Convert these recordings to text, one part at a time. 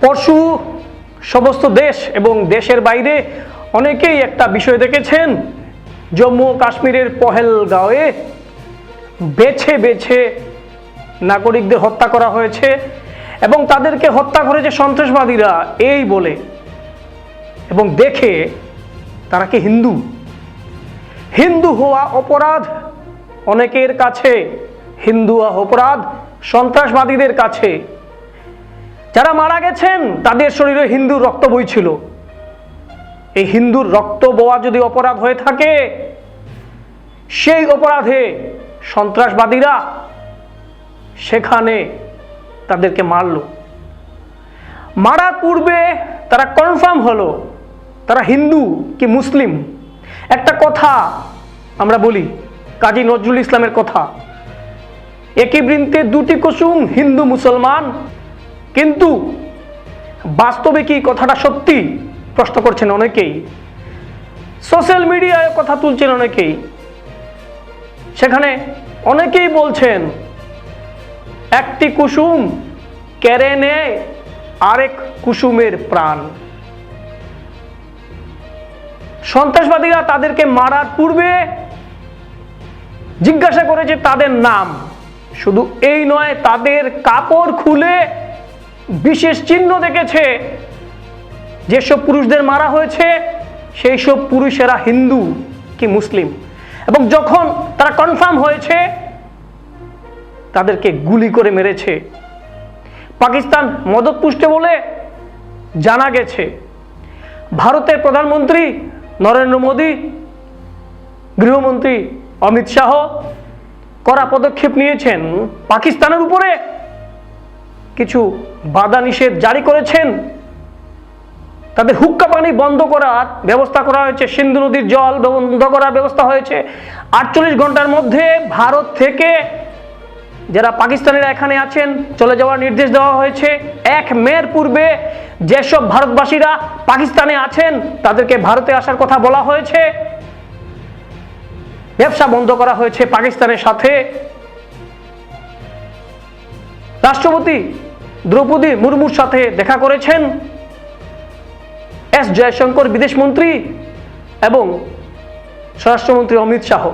পরশু সমস্ত দেশ এবং দেশের বাইরে অনেকেই একটা বিষয় দেখেছেন, জম্মু কাশ্মীরের পহেলগাঁওয়ে বেছে বেছে নাগরিকদের হত্যা করা হয়েছে এবং তাদেরকে হত্যা করেছে সন্ত্রাসবাদীরা এই বলে এবং দেখে তারা কি হিন্দু? হিন্দু হওয়া অপরাধ, অনেকের কাছে হিন্দু অপরাধ, সন্ত্রাসবাদীদের কাছে যারা মারা গেছেন, তাদের শরীরে হিন্দুর রক্ত বইছিল এই হিন্দুর রক্ত বোয়া যদি অপরাধ হয়ে থাকে, সেই অপরাধে সন্ত্রাসবাদীরা সেখানে তাদেরকে মারল। মারার পূর্বে তারা কনফার্ম হলো, তারা হিন্দু কি মুসলিম? একটা কথা আমরা বলি, কাজী নজরুল ইসলামের কথা। একই বৃন্তে দুটি কুসুম হিন্দু মুসলমান কিন্তু বাস্তবে কি কথাটা সত্যি? প্রশ্ন করছেন অনেকেই। সোশ্যাল মিডিয়ায় কথা তুলছেন অনেকেই। সেখানে অনেকেই বলছেন, একটি কুসুম কেড়ে নেয় আরেক কুসুমের প্রাণ। সন্ত্রাসবাদীরা তাদেরকে মারার পূর্বে জিজ্ঞাসা করেছে তাদের নাম। শুধু এই নয়, তাদের কাপড় খুলে বিশেষ চিহ্ন দেখেছে। যেসব পুরুষদের মারা হয়েছে সেই সব পুরুষেরা হিন্দু কি মুসলিম? এবং যখন তারা কনফার্ম হয়েছে, তাদেরকে গুলি করে মেরেছে। পাকিস্তান মদত পুষ্টে বলে জানা গেছে। ভারতের প্রধানমন্ত্রী নরেন্দ্র মোদী, গৃহমন্ত্রী অমিত শাহ করা পদক্ষেপ নিয়েছেন। পাকিস্তানের উপরে কিছু বাধা নিষেধ জারি করেছেন। তাদের হুক্কা পানি বন্ধ করার ব্যবস্থা করা হয়েছে, সিন্ধু নদীর জল বন্ধ করার ব্যবস্থা হয়েছে। আটচল্লিশ ঘণ্টার মধ্যে ভারত থেকে যারা পাকিস্তানিরা এখানে আছেন, চলে যাওয়ার নির্দেশ দেওয়া হয়েছে। এক মেয়ের পূর্বে যেসব ভারতবাসীরা পাকিস্তানে আছেন, তাদেরকে ভারতে আসার কথা বলা হয়েছে। ব্যবসা বন্ধ করা হয়েছে পাকিস্তানের সাথে। রাষ্ট্রপতি দ্রৌপদী মুর্মুর সাথে দেখা করেছেন। এস জয়শঙ্কর বিদেশমন্ত্রী এবং স্বরাষ্ট্রমন্ত্রী অমিত শাহ।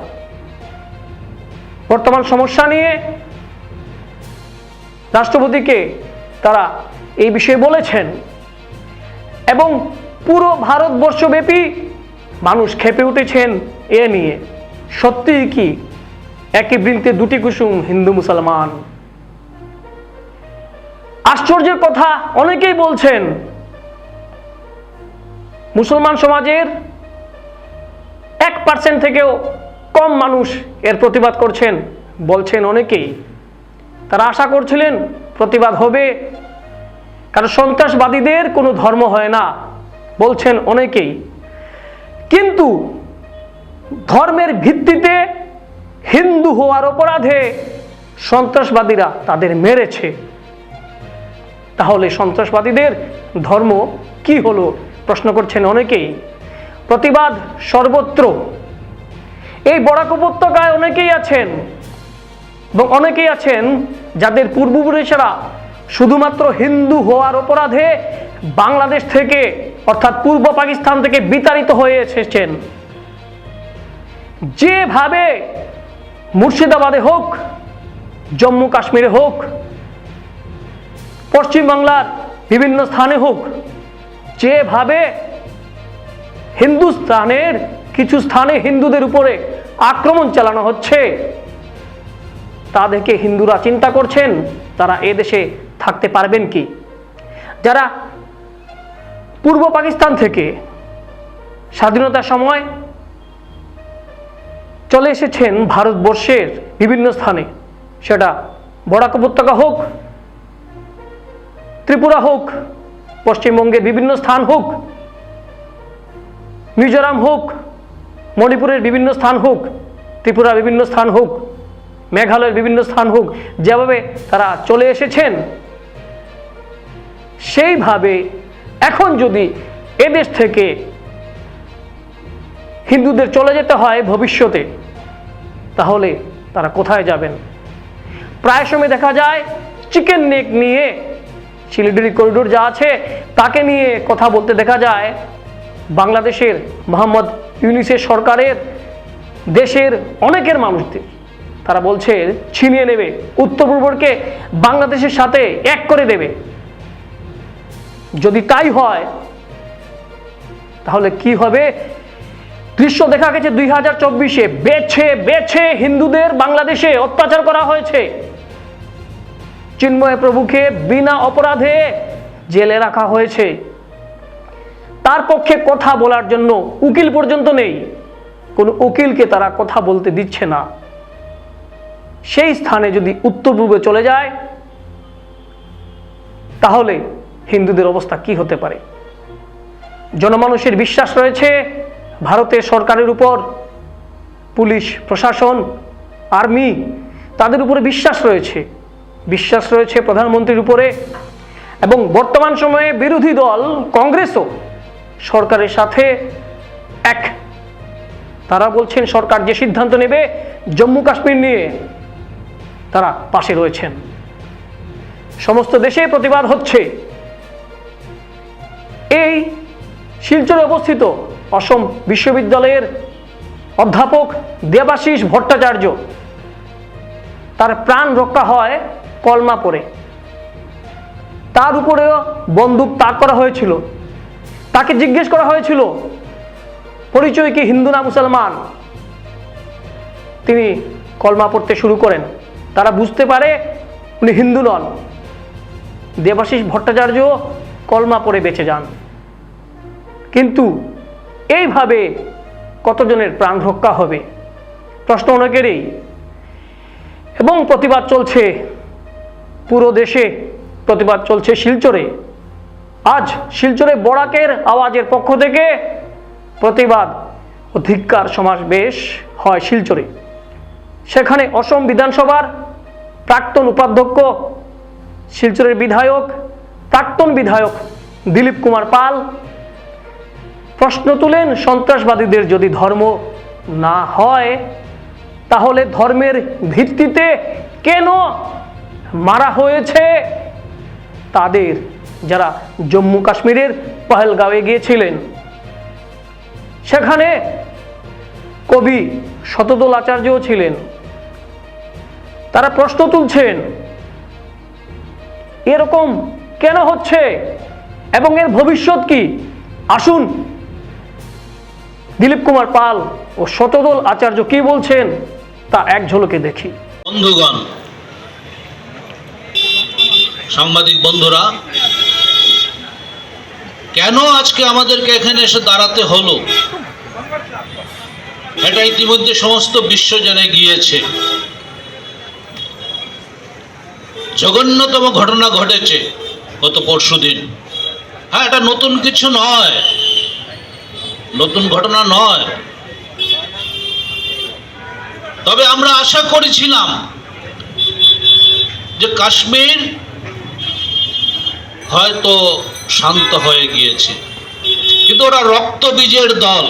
বর্তমান সমস্যা নিয়ে রাষ্ট্রপতিকে তারা এই বিষয়ে বলেছেন এবং পুরো ভারতবর্ষব্যাপী মানুষ খেপে উঠেছেন এ নিয়ে। সত্যি কি? একই বৃন্তে দুটি কুসুম হিন্দু মুসলমান। আশ্চর্যের কথা অনেকেই বলছেন, মুসলমান সমাজের এক পার্সেন্ট থেকেও কম মানুষ এর প্রতিবাদ করছেন বলছেন অনেকেই। তারা আশা করছিলেন প্রতিবাদ হবে, কারণ সন্ত্রাসবাদীদের কোনো ধর্ম হয় না বলছেন অনেকেই। কিন্তু ধর্মের ভিত্তিতে হিন্দু হওয়ার অপরাধে সন্ত্রাসবাদীরা তাদের মেরেছে। তাহলে সন্ত্রাসবাদীদের ধর্ম কি হলো? প্রশ্ন করছেন অনেকেই। প্রতিবাদ সর্বত্র। এই বরাক উপত্যকায় অনেকেই আছেন এবং অনেকেই আছেন যাদের পূর্বপুরুষেরা শুধুমাত্র হিন্দু হওয়ার অপরাধে বাংলাদেশ থেকে, অর্থাৎ পূর্ব পাকিস্তান থেকে বিতাড়িত হয়ে এসেছেন। যেভাবে মুর্শিদাবাদে হোক, জম্মু কাশ্মীরে হোক পশ্চিমবাংলার বিভিন্ন স্থানে হোক, যেভাবে হিন্দুস্তানের কিছু স্থানে হিন্দুদের উপরে আক্রমণ চালানো হচ্ছে, তা দেখে হিন্দুরা চিন্তা করছেন, তারা এ দেশে থাকতে পারবেন কি? যারা পূর্ব পাকিস্তান থেকে স্বাধীনতার সময় চলে এসেছেন ভারতবর্ষের বিভিন্ন স্থানে, সেটা বরাক উপত্যকা হোক ত্রিপুরা হোক, পশ্চিমবঙ্গের বিভিন্ন স্থান হোক, মিজোরাম হোক, মণিপুরের বিভিন্ন স্থান হোক, ত্রিপুরার বিভিন্ন স্থান হোক, মেঘালয়ের বিভিন্ন স্থান হোক, যেভাবে তারা চলে এসেছেন, সেইভাবে এখন যদি এদেশ থেকে হিন্দুদের চলে যেতে হয় ভবিষ্যতে, তাহলে তারা কোথায় যাবেন? প্রায় সময় দেখা যায়, চিকেন নেক নিয়ে শিলিগুড়ি করিডোর যা আছে, তাকে নিয়ে কথা বলতে দেখা যায় বাংলাদেশের মোহাম্মদ ইউনিসের সরকারের, দেশের অনেকের মানুষদের। তারা বলছে, ছিনিয়ে নেবে, উত্তর পূর্বকে বাংলাদেশের সাথে এক করে দেবে। যদি তাই হয়, তাহলে কি হবে? দৃশ্য দেখা গেছে দুই হাজার চব্বিশে। বেছে বেছে হিন্দুদের বাংলাদেশে অত্যাচার করা হয়েছে। চিন্ময় প্রভুকে বিনা অপরাধে জেলে রাখা হয়েছে। তার পক্ষে কথা বলার জন্য উকিল পর্যন্ত নেই। কোনো উকিলকে তারা কথা বলতে দিচ্ছে না। সেই স্থানে যদি উত্তর পূর্বে চলে যায়, তাহলে হিন্দুদের অবস্থা কি হতে পারে? জনমানুষের বিশ্বাস রয়েছে, ভারতের সরকারের উপর, পুলিশ, প্রশাসন, আর্মি, তাদের উপরে বিশ্বাস রয়েছে। বিশ্বাস রয়েছে প্রধানমন্ত্রীর উপরে। এবং বর্তমান সময়ে বিরোধী দল কংগ্রেসও সরকারের সাথে এক। তারা বলছেন, সরকার যে সিদ্ধান্ত নেবে, জম্মু কাশ্মীর নিয়ে তারা পাশে রয়েছেন। সমস্ত দেশে প্রতিবাদ হচ্ছে। এই শিলচরে অবস্থিত অসম বিশ্ববিদ্যালয়ের অধ্যাপক দেবাশিস ভট্টাচার্য, তার প্রাণ রক্ষা হয় কলমা পরে। তার উপরেও বন্দুক তাক করা হয়েছিল। তাকে জিজ্ঞেস করা হয়েছিল, পরিচয় কি হিন্দু না মুসলমান? তিনি কলমা পড়তে শুরু করেন। তারা বুঝতে পারে উনি হিন্দু নন। দেবাশিস ভট্টাচার্য কলমা পড়ে বেঁচে যান। কিন্তু এইভাবে কতজনের প্রাণ রক্ষা হবে? প্রশ্ন অনেকেরই। এবং প্রতিবাদ চলছে পুরো দেশে প্রতিবাদ চলছে শিলচরে। আজ শিলচরে বরাকের আওয়াজের পক্ষ থেকে প্রতিবাদ ও ধিক্কার সমাবেশ হয় শিলচরে। সেখানে অসম বিধানসভার প্রাক্তন উপাধ্যক্ষ, শিলচরের বিধায়ক, প্রাক্তন বিধায়ক দিলীপ কুমার পাল প্রশ্ন তুলেন, সন্ত্রাসবাদীদের যদি ধর্ম না হয়, তাহলে ধর্মের ভিত্তিতে কেন মারা হয়েছে। তাদের যারা জম্মু কাশ্মীরের পহেলগাঁওয়ে গিয়েছিলেন। সেখানে কবি শতদল আচার্যও ছিলেন। তারা প্রশ্ন তুলছেন, এরকম কেন হচ্ছে এবং এর ভবিষ্যৎ কি? আসুন, দিলীপ কুমার পাল ও শতদল আচার্য কি বলছেন তা এক ঝলকে দেখি। বন্ধুগণ সাংবাদিক বন্ধুরা, কেন আজকে আমাদেরকে এখানে এসে দাঁড়াতে হলো? এটা ইতিমধ্যে সমস্ত বিশ্ব জেনে গিয়েছে। জঘন্যতম ঘটনা ঘটেছে গত পরশুদিন হ্যাঁ এটা নতুন কিছু নয়। নতুন ঘটনা নয়। তবে আমরা আশা করেছিলাম যে কাশ্মীর হয়তো শান্ত হয়ে গিয়েছে। কিন্তু ওরা রক্তবীজের দল।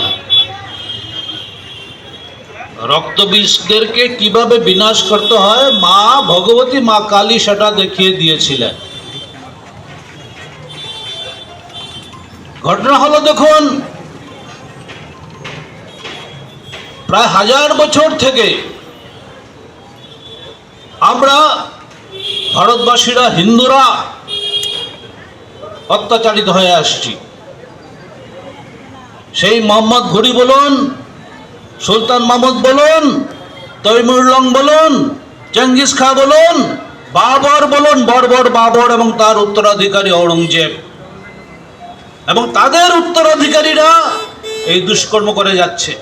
রক্তবীজদেরকে কীভাবে বিনাশ করতে হয়? মা ভগবতী, মা কালী সেটা দেখিয়ে দিয়েছিলেন। ঘটনা হলো দেখুন, প্রায় হাজার বছর থেকে আমরা ভারতবাসীরা, হিন্দুরা অত্যাচারিত হয়ে আসছি। সেই মোহাম্মদ ঘুরি বলুন, সুলতান মাহমুদ বলুন তৈমুরলং বলুন, চেঙ্গিস খা বলুন, বাবর বলুন, বর্বর, বাবর এবং তার উত্তরাধিকারী ঔরঙ্গজেব। এবং তাদের উত্তরাধিকারীরা এই দুষ্কর্ম করে যাচ্ছে।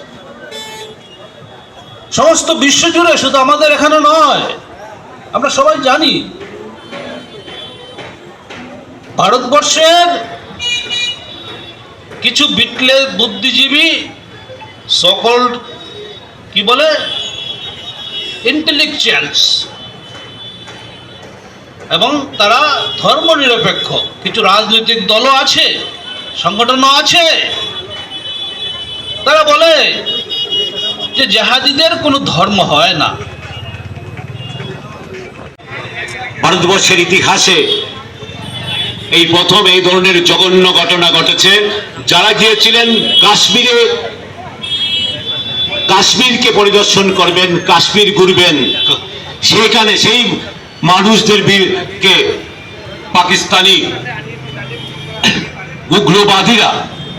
সমস্ত বিশ্ব জুড়ে শুধু আমাদের এখানে নয়, আমরা সবাই জানি ভারতবর্ষের কিছু বিটলে বুদ্ধিজীবী সকল কি বলে? ইন্টেলেকচুয়ালস এবং তারা ধর্মনিরপেক্ষ। কিছু রাজনৈতিক দলও আছে, সংগঠনও আছে। তারা বলে যে জাহাদিদের কোনো ধর্ম হয় না। ভারতবর্ষের ইতিহাসে এই প্রথম এই ধরনের জঘন্য ঘটনা ঘটেছে। যারা গিয়েছিলেন কাশ্মীরে, কাশ্মীরকে পরিদর্শন করবেন, কাশ্মীর ঘুরবেন সেখানে সেই মানুষদের কে পাকিস্তানি উগ্রবাদীরা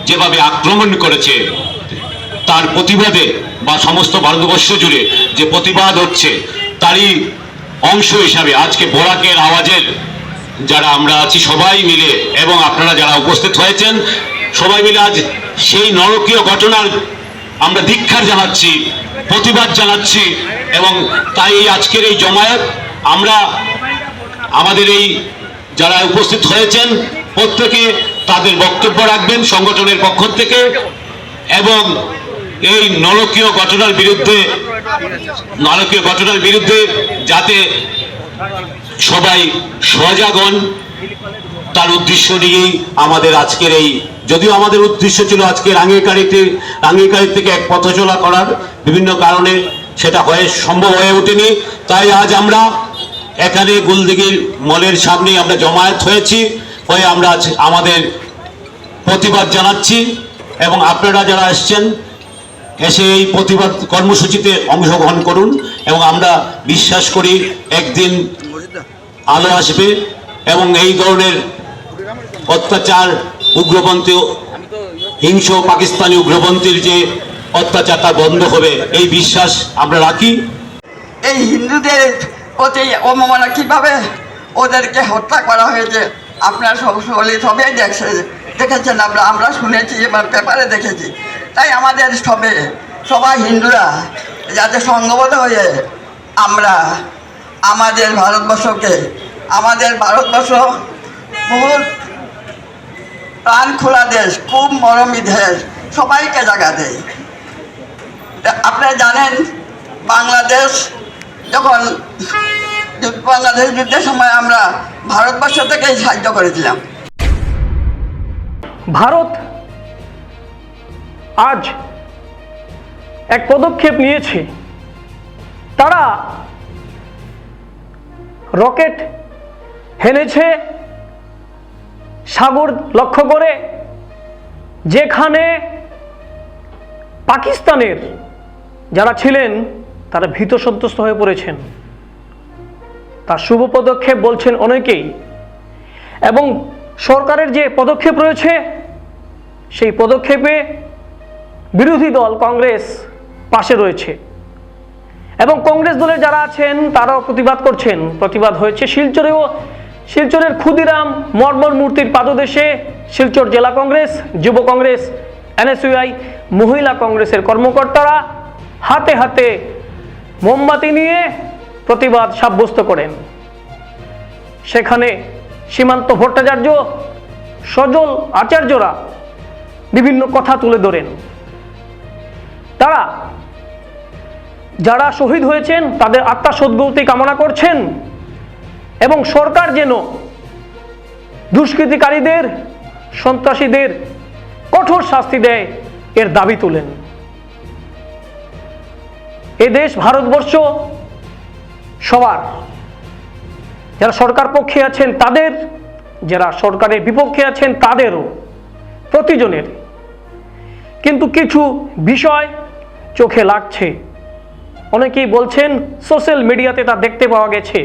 যেভাবে আক্রমণ করেছে, তার প্রতিবাদে বা সমস্ত ভারতবর্ষ জুড়ে যে প্রতিবাদ হচ্ছে, তারই অংশ হিসাবে আজকে বোরাকের আওয়াজের যারা আমরা আছি সবাই মিলে, এবং আপনারা যারা উপস্থিত হয়েছেন, সবাই মিলে আজ সেই নরকীয় ঘটনার আমরা ধিক্ষার জানাচ্ছি, প্রতিবাদ জানাচ্ছি, এবং তাই আজকের এই জমায়েত আমরা আমাদের এই যারা উপস্থিত হয়েছেন, প্রত্যেকে তাদের বক্তব্য রাখবেন সংগঠনের পক্ষ থেকে, এবং এই নরকীয় ঘটনার বিরুদ্ধে, নারকীয় ঘটনার বিরুদ্ধে যাতে সবাই সজাগ হন তার উদ্দেশ্য নিয়েই আমাদের আজকের এই যদিও আমাদের উদ্দেশ্য ছিল আজকে রাঙ্গিকারিতে রাঙ্গিকারি থেকে এক পথ চলা করার বিভিন্ন কারণে সেটা হয়ে সম্ভব হয়ে ওঠেনি। তাই আজ আমরা এখানে গুলদিঘির মলের সামনে আমরা জমায়েত হয়েছি। হয়ে আমরা আমাদের প্রতিবাদ জানাচ্ছি এবং আপনারা যারা এসছেন, এসে এই প্রতিবাদ কর্মসূচিতে অংশগ্রহণ করুন এবং আমরা বিশ্বাস করি একদিন আলো আসবে এবং এই ধরনের অত্যাচার, উগ্রপন্থী হিংস্র পাকিস্তানি উগ্রপন্থীর যে অত্যাচার তা বন্ধ হবে, এই বিশ্বাস আমরা রাখি। এই হিন্দুদের প্রতি অবমাননা কীভাবে ওদেরকে হত্যা করা হয়েছে? আপনারা সব সবাই দেখছে, দেখেছেন আমরা আমরা শুনেছি, এবার পেপারে দেখেছি। তাই আমাদের সবে, সবাই হিন্দুরা যাতে সংঘবদ্ধ হয়ে আমরা আমাদের ভারতবর্ষকে, আমাদের ভারতবর্ষ বহুত প্রাণ খোলা দেশ খুব মরমী দেশ, সবাইকে জায়গা দেয়। আপনারা জানেন, বাংলাদেশ যখন বাংলাদেশ যুদ্ধের সময় আমরা ভারতবর্ষ থেকেই সাহায্য করেছিলাম। ভারত আজ এক পদক্ষেপ নিয়েছে। তারা রকেট হেনেছে, সাগর লক্ষ্য করে, যেখানে পাকিস্তানের যারা ছিলেন, তারা ভীত সন্ত্রস্ত হয়ে পড়েছেন। তার শুভ পদক্ষেপ বলছেন অনেকেই। এবং সরকারের যে পদক্ষেপ রয়েছে, সেই পদক্ষেপে বিরোধী দল, কংগ্রেস পাশে রয়েছে। এবং কংগ্রেস দলের যারা আছেন, তারাও প্রতিবাদ করছেন। প্রতিবাদ হয়েছে শিলচরেও। শিলচরের ক্ষুদিরাম মর্মর মূর্তির পাদদেশে শিলচর জেলা কংগ্রেস, যুব কংগ্রেস, এনএসইউআই, মহিলা কংগ্রেসের কর্মকর্তারা হাতে হাতে মোমবাতি নিয়ে প্রতিবাদ সাব্যস্ত করেন। সেখানে সীমান্ত ভট্টাচার্য, সজল আচার্যরা বিভিন্ন কথা তুলে ধরেন। তারা যারা শহীদ হয়েছেন, তাদের আত্মা সদ্গতি কামনা করছেন। এবং সরকার যেন দুষ্কৃতিকারীদের, সন্ত্রাসীদের কঠোর শাস্তি দেয়, এর দাবি তোলেন। এ দেশ ভারতবর্ষ সবার। যারা সরকার পক্ষে আছেন, তাদের, যারা সরকারের বিপক্ষে আছেন, তাদেরও, প্রতিজনের। কিন্তু কিছু বিষয় চোখে লাগছে। অনেকেই বলছেন সোশ্যাল মিডিয়াতে তা দেখতে পাওয়া গেছে।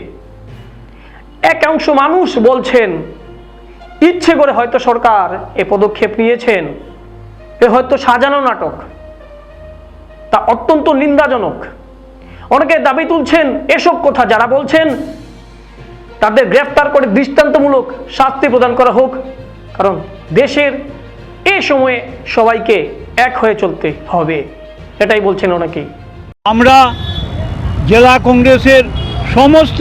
একাংশ মানুষ বলছেন, ইচ্ছে করে হয়তো সরকার এ পদক্ষেপ নিয়েছেন, এ হয়তো সাজানো নাটক, তা অত্যন্ত নিন্দাজনক। অনেকে দাবি তুলছেন এসব কথা যারা বলছেন, তাদের গ্রেফতার করে দৃষ্টান্তমূলক শাস্তি প্রদান করা হোক, কারণ দেশের এ সময়ে সবাইকে এক হয়ে চলতে হবে, এটাই বলছেন অনেকেই। আমরা জেলা কংগ্রেসের সমস্ত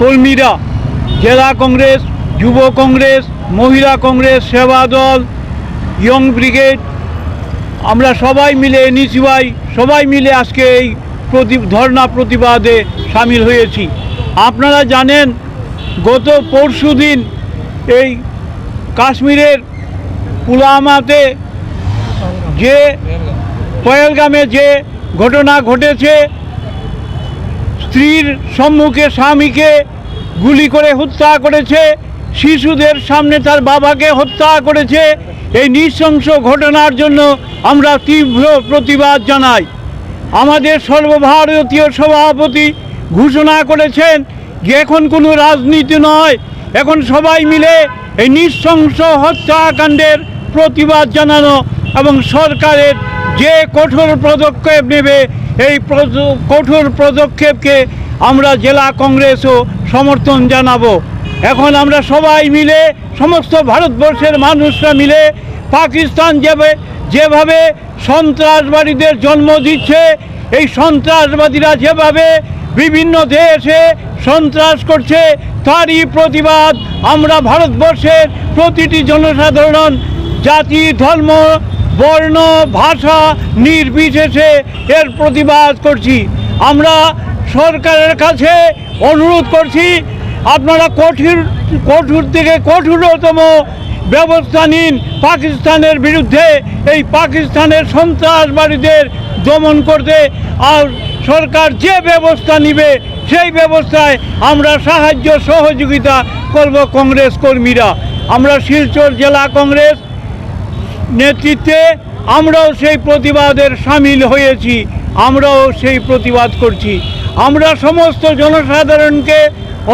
কর্মীরা, জেলা কংগ্রেস, যুব কংগ্রেস, মহিলা কংগ্রেস, সেবা দল, ইয়ং ব্রিগেড, আমরা সবাই মিলে, এনইসিওয়াই সবাই মিলে আজকে এই প্রতি, ধর্ণা প্রতিবাদে সামিল হয়েছি। আপনারা জানেন, গত পরশু দিন এই কাশ্মীরের পুলামাতে যে পয়েলগামে যে ঘটনা ঘটেছে। স্ত্রীর সম্মুখে স্বামীকে গুলি করে হত্যা করেছে। শিশুদের সামনে তার বাবাকে হত্যা করেছে। এই নৃশংস ঘটনার জন্য আমরা তীব্র প্রতিবাদ জানাই। আমাদের সর্বভারতীয় সভাপতি ঘোষণা করেছেন যে এখন কোনো রাজনীতি নয়। এখন সবাই মিলে এই নৃশংস হত্যাকাণ্ডের প্রতিবাদ জানানো এবং সরকারের যে কঠোর পদক্ষেপ নেবে, এই কঠোর পদক্ষেপকে আমরা জেলা কংগ্রেসও সমর্থন জানাব। এখন আমরা সবাই মিলে, সমস্ত ভারতবর্ষের মানুষরা মিলে পাকিস্তান যাবে, যেভাবে সন্ত্রাসবাদীদের জন্ম দিচ্ছে, এই সন্ত্রাসবাদীরা যেভাবে বিভিন্ন দেশে সন্ত্রাস করছে, তারই প্রতিবাদ আমরা ভারতবর্ষের প্রতিটি জনসাধারণ, জাতি, ধর্ম বর্ণ, ভাষা নির্বিশেষে এর প্রতিবাদ করছি। আমরা সরকারের কাছে অনুরোধ করছি, আপনারা কঠিন কঠোর থেকে কঠোরতম ব্যবস্থা নিন। পাকিস্তানের বিরুদ্ধে এই পাকিস্তানের সন্ত্রাসবাদীদের দমন করতে আর সরকার যে ব্যবস্থা নিবে, সেই ব্যবস্থায় আমরা সাহায্য, সহযোগিতা করব কংগ্রেস কর্মীরা। আমরা শিলচর জেলা কংগ্রেস নেতৃত্বে আমরাও সেই প্রতিবাদের সামিল হয়েছি, আমরাও সেই প্রতিবাদ করছি। আমরা সমস্ত জনসাধারণকে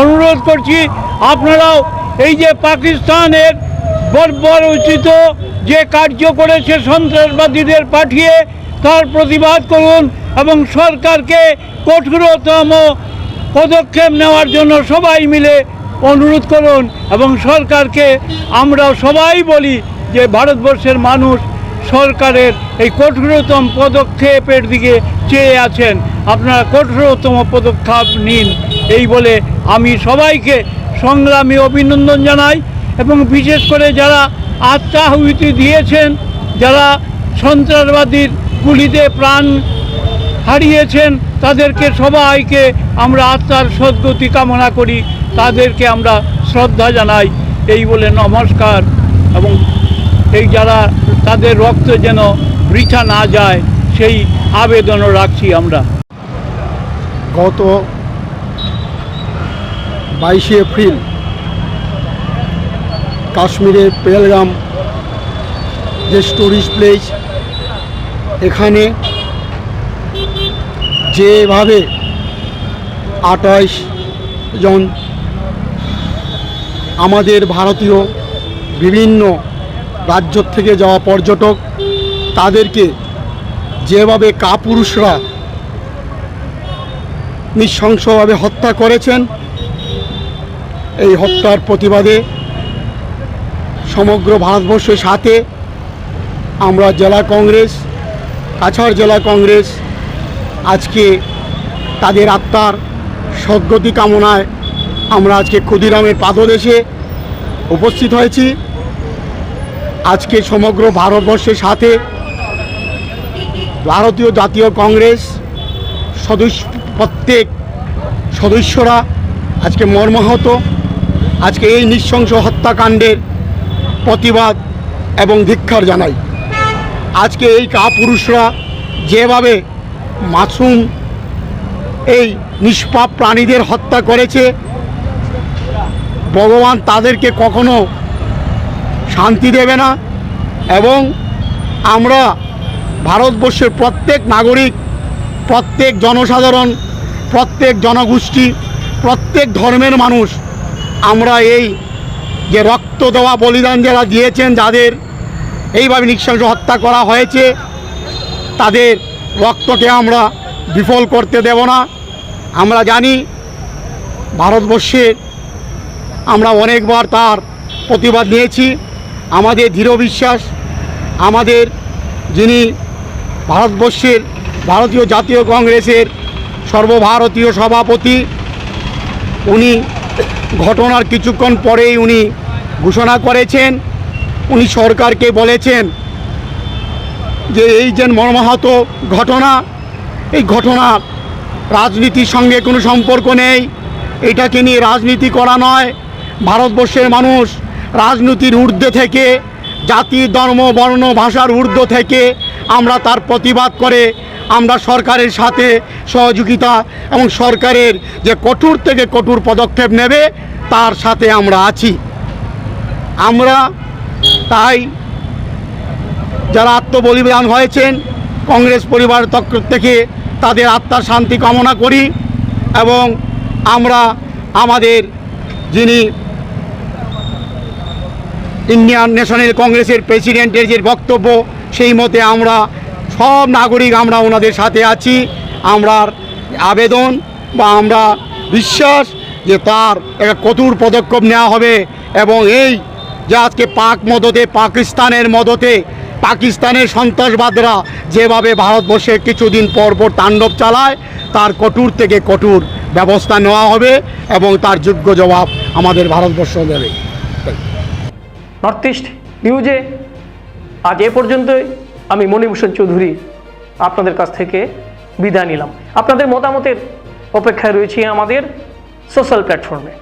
অনুরোধ করছি, আপনারাও এই যে পাকিস্তানের বর্বরোচিত যে কার্য করেছে সন্ত্রাসবাদীদের পাঠিয়ে তার প্রতিবাদ করুন এবং সরকারকে কঠোরতম পদক্ষেপ নেওয়ার জন্য সবাই মিলে অনুরোধ করুন এবং সরকারকে আমরা সবাই বলি যে ভারতবর্ষের মানুষ সরকারের এই কঠোরতম পদক্ষেপের দিকে চেয়ে আছেন, আপনারা কঠোরতম পদক্ষেপ নিন। এই বলে আমি সবাইকে সংগ্রামী অভিনন্দন জানাই এবং বিশেষ করে যারা আত্মাহুতি দিয়েছেন, যারা সন্ত্রাসবাদীর গুলিতে প্রাণ হারিয়েছেন, তাদেরকে সবাইকে আমরা আত্মার সদ্গতি কামনা করি, তাদেরকে আমরা শ্রদ্ধা জানাই। এই বলে নমস্কার এবং এই যারা তাদের রক্ত যেন বৃথা না যায়, সেই আবেদনও রাখছি আমরা। গত বাইশে এপ্রিল কাশ্মীরের পেলগাম যে টুরিস্ট প্লেস এখানে যেভাবে আঠাশ জন আমাদের ভারতীয় বিভিন্ন রাজ্য থেকে যাওয়া পর্যটক, তাদেরকে যেভাবে কাপুরুষরা নৃশংসভাবে হত্যা করেছেন, এই হত্যার প্রতিবাদে সমগ্র ভারতবর্ষের সাথে আমরা জেলা কংগ্রেস, কাছাড় জেলা কংগ্রেস আজকে তাদের আত্মার সদ্গতি কামনায় আমরা আজকে ক্ষুদিরামের পাদদেশে উপস্থিত হয়েছি। আজকে সমগ্র ভারতবর্ষের সাথে ভারতীয় জাতীয় কংগ্রেস সদস্য প্রত্যেক সদস্যরা আজকে মর্মাহত। আজকে এই নৃশংস হত্যাকাণ্ডের প্রতিবাদ এবং ধিক্ষার জানাই। আজকে এই কাপুরুষরা যেভাবে মাসুম এই নিষ্পাপ প্রাণীদের হত্যা করেছে, ভগবান তাদেরকে কখনো শান্তি দেবে না এবং আমরা ভারতবর্ষের প্রত্যেক নাগরিক, প্রত্যেক জনসাধারণ, প্রত্যেক জনগোষ্ঠী, প্রত্যেক ধর্মের মানুষ, আমরা এই যে রক্ত দেওয়া বলিদান যারা দিয়েছেন, যাদের এইভাবে নৃশংস হত্যা করা হয়েছে, তাদের রক্তকে আমরা বিফল করতে দেব না। আমরা জানি ভারতবর্ষের আমরা অনেকবার তার প্রতিবাদ নিয়েছি। আমাদের দৃঢ় বিশ্বাস, আমাদের যিনি ভারতবর্ষের ভারতীয় জাতীয় কংগ্রেসের সর্বভারতীয় সভাপতি, উনি ঘটনার কিছুক্ষণ পরেই উনি ঘোষণা করেছেন। উনি সরকারকে বলেছেন যে এই যে মর্মাহত ঘটনা, এই ঘটনা রাজনীতির সঙ্গে কোনো সম্পর্ক নেই। এটাকে নিয়ে রাজনীতি করা নয়। ভারতবর্ষের মানুষ রাজনীতির ঊর্ধ্বে থেকে, জাতি, ধর্ম, বর্ণ, ভাষার ঊর্ধ্ব থেকে আমরা তার প্রতিবাদ করে আমরা সরকারের সাথে সহযোগিতা এবং সরকারের যে কঠোর থেকে কঠোর পদক্ষেপ নেবে, তার সাথে আমরা আছি। আমরা তাই যারা আত্মবলিদান হয়েছেন, কংগ্রেস পরিবার থেকে তাদের আত্মার শান্তি কামনা করি এবং আমরা আমাদের যিনি ইন্ডিয়ান ন্যাশনাল কংগ্রেসের প্রেসিডেন্টের যে বক্তব্য, সেই মতে আমরা সব নাগরিক আমরা ওনাদের সাথে আছি। আমরা আবেদন বা আমরা বিশ্বাস যে তার একটা কঠোর পদক্ষেপ নেওয়া হবে এবং এই যে আজকে পাক মদতে, পাকিস্তানের মদতে, পাকিস্তানের সন্ত্রাসবাদরা যেভাবে ভারতবর্ষে কিছুদিন পর পর তাণ্ডব চালায়, তার কঠোর থেকে কঠোর ব্যবস্থা নেওয়া হবে এবং তার যোগ্য জবাব আমাদের ভারতবর্ষ দেবে। নর্থ ইস্ট নিউজে আজ এ পর্যন্তই। আমি মণিভূষণ চৌধুরী আপনাদের কাছ থেকে বিদায় নিলাম। আপনাদের মতামতের অপেক্ষায় রয়েছি আমাদের সোশ্যাল প্ল্যাটফর্মে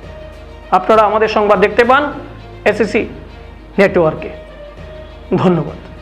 আপনারা আমাদের সংবাদ দেখতে পান এসএসসি নেটওয়ার্কে ধন্যবাদ।